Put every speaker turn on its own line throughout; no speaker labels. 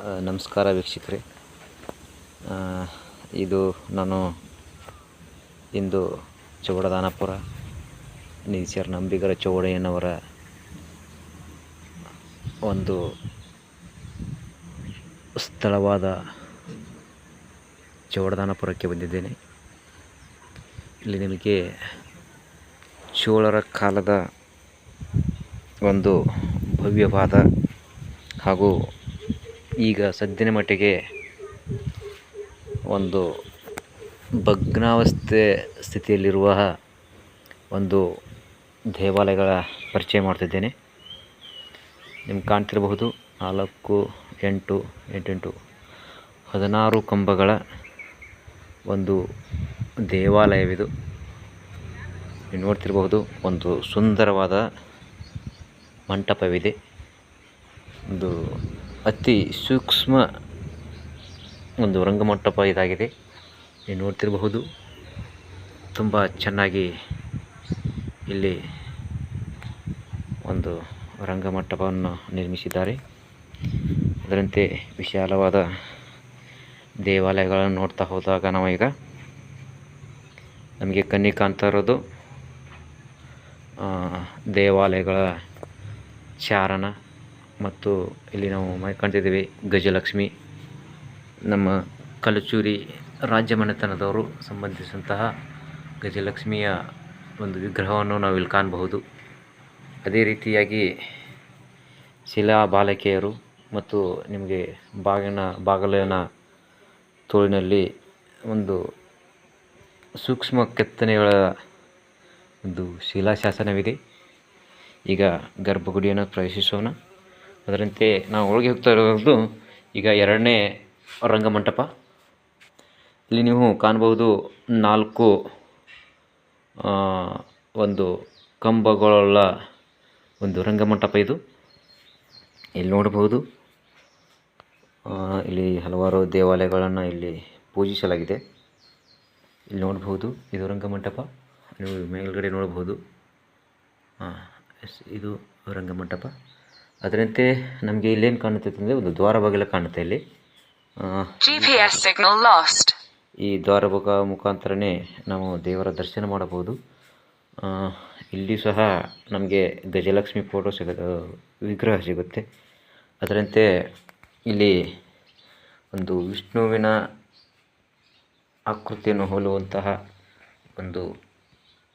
ನಮಸ್ಕಾರ ವೀಕ್ಷಕರೇ. ಇದು ನಾನು ಇಂದು ಚೌಡದಾನಪುರ ನಿಸರ್ ನಂಬಿಗರ ಚೌಡಯ್ಯನವರ ಒಂದು ಸ್ಥಳವಾದ ಚೌಡದಾನಪುರಕ್ಕೆ ಬಂದಿದ್ದೇನೆ. ಇಲ್ಲಿ ನಿಮಗೆ ಚೋಳರ ಕಾಲದ ಒಂದು ಭವ್ಯವಾದ ಹಾಗೂ ಈಗ ಸದ್ಯದ ಮಟ್ಟಿಗೆ ಒಂದು ಭಗ್ನಾವಸ್ಥೆ ಸ್ಥಿತಿಯಲ್ಲಿರುವ ಒಂದು ದೇವಾಲಯಗಳ ಪರಿಚಯ ಮಾಡ್ತಿದ್ದೇನೆ. ನಿಮ್ಗೆ ಕಾಣ್ತಿರಬಹುದು. ನಾಲ್ಕು, ಎಂಟು, ಎಂಟೆಂಟು, ಹದಿನಾರು ಕಂಬಗಳ ಒಂದು ದೇವಾಲಯವಿದು. ನೀವು ನೋಡ್ತಿರಬಹುದು, ಒಂದು ಸುಂದರವಾದ ಮಂಟಪವಿದೆ. ಒಂದು ಅತಿ ಸೂಕ್ಷ್ಮ ಒಂದು ರಂಗಮಂಟಪ ಇದಾಗಿದೆ. ನೀವು ನೋಡ್ತಿರಬಹುದು. ತುಂಬ ಚೆನ್ನಾಗಿ ಇಲ್ಲಿ ಒಂದು ರಂಗಮಂಟಪವನ್ನು ನಿರ್ಮಿಸಿದ್ದಾರೆ. ಅದರಂತೆ ವಿಶಾಲವಾದ ದೇವಾಲಯಗಳನ್ನು ನೋಡ್ತಾ ಹೋದಾಗ ನಾವು ಈಗ ನಮಗೆ ಕಣ್ಣಿ ಕಾಣ್ತಾ ಇರೋದು ದೇವಾಲಯಗಳ ಚಾರಣ. ಮತ್ತು ಇಲ್ಲಿ ನಾವು ಮೈ ಕಾಣ್ತಿದ್ದೀವಿ ಗಜಲಕ್ಷ್ಮಿ. ನಮ್ಮ ಕಲಚೂರಿ ರಾಜ್ಯ ಮನೆತನದವರು ಸಂಬಂಧಿಸಿದಂತಹ ಗಜಲಕ್ಷ್ಮಿಯ ಒಂದು ವಿಗ್ರಹವನ್ನು ನಾವಿಲ್ಲಿ ಕಾಣಬಹುದು. ಅದೇ ರೀತಿಯಾಗಿ ಶಿಲಾ ಬಾಲಕಿಯರು ಮತ್ತು ನಿಮಗೆ ಬಾಗಿನ, ಬಾಗಿಲಿನ ತೋಳಿನಲ್ಲಿ ಒಂದು ಸೂಕ್ಷ್ಮ ಕೆತ್ತನೆಗಳ ಒಂದು ಶಿಲಾಶಾಸನವಿದೆ. ಈಗ ಗರ್ಭಗುಡಿಯನ್ನು ಪ್ರವೇಶಿಸೋಣ. ಅದರಂತೆ ನಾವು ಒಳಗೆ ಹೋಗ್ತಾ ಇರೋದು ಈಗ ಎರಡನೇ ರಂಗಮಂಟಪ ಇಲ್ಲಿ ನೀವು ಕಾಣಬಹುದು ನಾಲ್ಕು ಒಂದು ಕಂಬಗಳುಳ್ಳ ಒಂದು ರಂಗಮಂಟಪ ಇದು. ಇಲ್ಲಿ ನೋಡಬಹುದು ಇಲ್ಲಿ ಹಲವಾರು ದೇವಾಲಯಗಳನ್ನು ಇಲ್ಲಿ ಪೂಜಿಸಲಾಗಿದೆ. ಇಲ್ಲಿ ನೋಡಬಹುದು, ಇದು ರಂಗಮಂಟಪ ನೀವು ಮೇಲ್ಗಡೆ ನೋಡಬಹುದು ಹಾಂ ಎಸ್, ಇದು ರಂಗಮಂಟಪ ಅದರಂತೆ ನಮಗೆ ಇಲ್ಲೇನು ಕಾಣುತ್ತೆ ಅಂದರೆ ಒಂದು ದ್ವಾರ ಬಾಗಿಲು ಕಾಣುತ್ತೆ ಇಲ್ಲಿ.
signal lost.
ಈ ದ್ವಾರಬಾಗ ಮುಖಾಂತರನೇ ನಾವು ದೇವರ ದರ್ಶನ ಮಾಡಬಹುದು. ಇಲ್ಲಿ ಸಹ ನಮಗೆ ಗಜಲಕ್ಷ್ಮಿ ಫೋಟೋ ಸಿಗ ವಿಗ್ರಹ ಸಿಗುತ್ತೆ. ಅದರಂತೆ ಇಲ್ಲಿ ಒಂದು ವಿಷ್ಣುವಿನ ಆಕೃತಿಯನ್ನು ಹೋಲುವಂತಹ ಒಂದು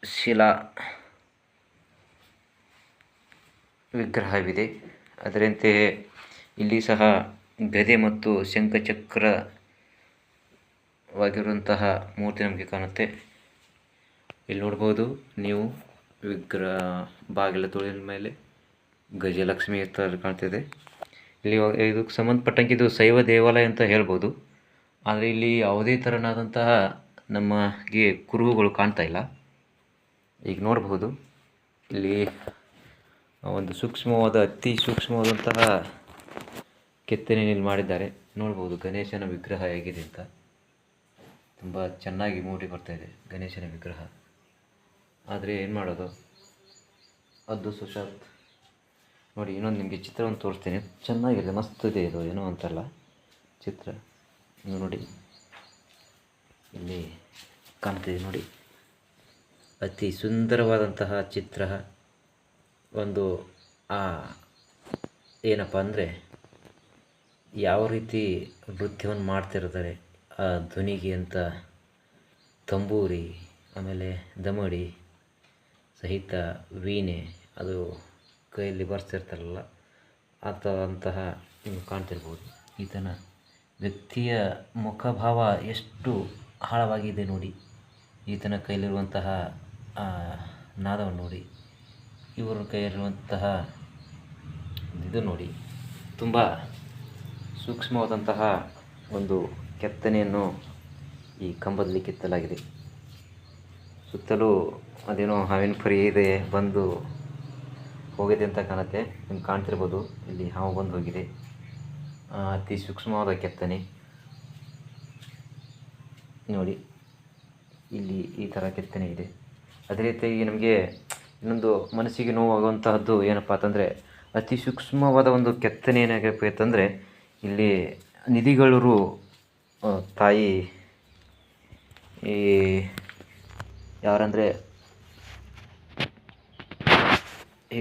ಶಿಲಾ ವಿಗ್ರಹವಿದೆ. ಅದರಂತೆಯೇ ಇಲ್ಲಿ ಸಹ ಗದೆ ಮತ್ತು ಶಂಖಚಕ್ರವಾಗಿರುವಂತಹ ಮೂರ್ತಿ ನಮಗೆ ಕಾಣುತ್ತೆ. ಇಲ್ಲಿ ನೋಡ್ಬೋದು ನೀವು ವಿಗ್ರಹ ಬಾಗಿಲ ತೋಳಿನ ಮೇಲೆ ಗಜಲಕ್ಷ್ಮಿ ಥರ ಕಾಣ್ತಿದೆ. ಇಲ್ಲಿ ಇದಕ್ಕೆ ಸಂಬಂಧಪಟ್ಟಂಗೆ ಇದು ಶೈವ ದೇವಾಲಯ ಅಂತ ಹೇಳ್ಬೋದು. ಆದರೆ ಇಲ್ಲಿ ಯಾವುದೇ ಥರನಾದಂತಹ ನಮಗೆ ಕುರುಹುಗಳು ಕಾಣ್ತಾ ಇಲ್ಲ. ಈಗ ನೋಡಬಹುದು ಇಲ್ಲಿ ಒಂದು ಸೂಕ್ಷ್ಮವಾದ, ಅತಿ ಸೂಕ್ಷ್ಮವಾದಂತಹ ಕೆತ್ತನೆಯಲ್ಲಿ ಮಾಡಿದ್ದಾರೆ. ನೋಡ್ಬೋದು, ಗಣೇಶನ ವಿಗ್ರಹ ಹೇಗಿದೆ ಅಂತ. ತುಂಬ ಚೆನ್ನಾಗಿ ಮೂಡಿ ಬರ್ತಾ ಇದೆ ಗಣೇಶನ ವಿಗ್ರಹ. ಆದರೆ ಏನು ಮಾಡೋದು? ಅದು ಸುಶಾಂತ್. ನೋಡಿ, ಇನ್ನೊಂದು ನಿಮಗೆ ಚಿತ್ರವನ್ನು ತೋರಿಸ್ತೀನಿ. ಚೆನ್ನಾಗಿದೆ ಮಸ್ತ್ ಇದೆ ಇದು. ಏನೋ ಅಂತಲ್ಲ, ಚಿತ್ರ. ನೋಡಿ. ಇಲ್ಲಿ ಕಾಣ್ತಿದೆ ನೋಡಿ. ಅತಿ ಸುಂದರವಾದಂತಹ ಚಿತ್ರ. ಒಂದು, ಆ, ಏನಪ್ಪ ಅಂದರೆ, ಯಾವ ರೀತಿ ನೃತ್ಯವನ್ನು ಮಾಡ್ತಿರ್ತಾರೆ, ಆ ಧ್ವನಿಗೆ ಅಂತ ತಂಬೂರಿ, ಆಮೇಲೆ ದಮಡಿ ಸಹಿತ ವೀಣೆ, ಅದು ಕೈಯಲ್ಲಿ ಬರ್ತಿರ್ತಾರಲ್ಲ ಆ ಥರಂತಹ ನೀವು ಕಾಣ್ತಿರ್ಬೋದು. ಈತನ ವ್ಯಕ್ತಿಯ ಮುಖಭಾವ ಎಷ್ಟು ಆಳವಾಗಿದೆ ನೋಡಿ. ಈತನ ಕೈಲಿರುವಂತಹ ನಾದವನ್ನು ನೋಡಿ. ಇವರ ಕೈಯಲ್ಲಿರುವಂತಹ ಇದು ನೋಡಿ, ತುಂಬ ಸೂಕ್ಷ್ಮವಾದಂತಹ ಒಂದು ಕೆತ್ತನೆಯನ್ನು ಈ ಕಂಬದಲ್ಲಿ ಕೆತ್ತಲಾಗಿದೆ. ಸುತ್ತಲೂ ಅದೇನೋ ಹಾವಿನ ಪರಿ ಇದೆ, ಬಂದು ಹೋಗಿದೆ ಅಂತ ಕಾಣುತ್ತೆ. ನಿಮ್ಗೆ ಕಾಣ್ತಿರ್ಬೋದು, ಇಲ್ಲಿ ಹಾವು ಬಂದು ಹೋಗಿದೆ. ಅತಿ ಸೂಕ್ಷ್ಮವಾದ ಕೆತ್ತನೆ. ನೋಡಿ, ಇಲ್ಲಿ ಈ ಥರ ಕೆತ್ತನೆ ಇದೆ. ಅದೇ ರೀತಿಯಾಗಿ ನಮಗೆ ಇನ್ನೊಂದು ಮನಸ್ಸಿಗೆ ನೋವಾಗುವಂತಹದ್ದು ಏನಪ್ಪ ಅಂತಂದರೆ ಅತಿ ಸೂಕ್ಷ್ಮವಾದ ಒಂದು ಕೆತ್ತನೆ ಏನಾಗಬೇಕು ಅಂತಂದರೆ ಇಲ್ಲಿ ನಿಧಿಗಳರು ತಾಯಿ, ಈ, ಯಾರಂದರೆ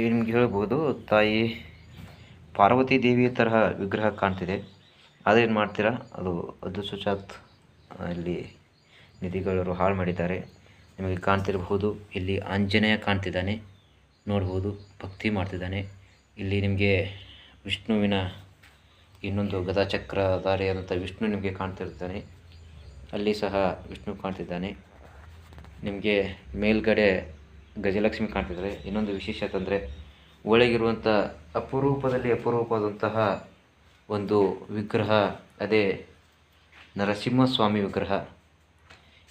ನಿಮ್ಗೆ ಹೇಳ್ಬೋದು, ತಾಯಿ ಪಾರ್ವತಿ ದೇವಿಯ ತರಹ ವಿಗ್ರಹ ಕಾಣ್ತಿದೆ. ಆದರೆ ಏನು ಮಾಡ್ತೀರಾ? ಅದು ಅದು ಸುಚಾತ್ ಇಲ್ಲಿ ನಿಧಿಗಳವರು ಹಾಳು ಮಾಡಿದ್ದಾರೆ. ನಿಮಗೆ ಕಾಣ್ತಿರಬಹುದು. ಇಲ್ಲಿ ಆಂಜನೇಯ ಕಾಣ್ತಿದ್ದಾನೆ. ನೋಡ್ಬೋದು, ಭಕ್ತಿ ಮಾಡ್ತಿದ್ದಾನೆ. ಇಲ್ಲಿ ನಿಮಗೆ ವಿಷ್ಣುವಿನ ಇನ್ನೊಂದು ಗದಾಚಕ್ರಧಾರಿಯಾದಂಥ ವಿಷ್ಣು ನಿಮಗೆ ಕಾಣ್ತಿರ್ತಾನೆ. ಅಲ್ಲಿ ಸಹ ವಿಷ್ಣು ಕಾಣ್ತಿದ್ದಾನೆ. ನಿಮಗೆ ಮೇಲ್ಗಡೆ ಗಜಲಕ್ಷ್ಮಿ ಕಾಣ್ತಿದ್ದಾರೆ. ಇನ್ನೊಂದು ವಿಶೇಷತೆ ಅಂದರೆ ಒಳಗಿರುವಂಥ ಅಪರೂಪದಲ್ಲಿ ಅಪರೂಪವಾದಂತಹ ಒಂದು ವಿಗ್ರಹ, ಅದೇ ನರಸಿಂಹಸ್ವಾಮಿ ವಿಗ್ರಹ.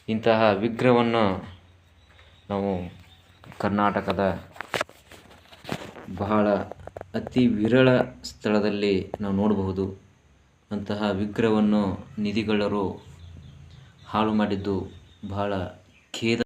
ಇಂತಹ ವಿಗ್ರಹವನ್ನು ನಾವು ಕರ್ನಾಟಕದ ಬಹಳ ಅತಿ ವಿರಳ ಸ್ಥಳದಲ್ಲಿ ನಾವು ನೋಡಬಹುದು. ಅಂತಹ ವಿಗ್ರಹವನ್ನು ನಿಧಿಗಳರು ಹಾಳು ಮಾಡಿದ್ದು ಬಹಳ ಖೇದ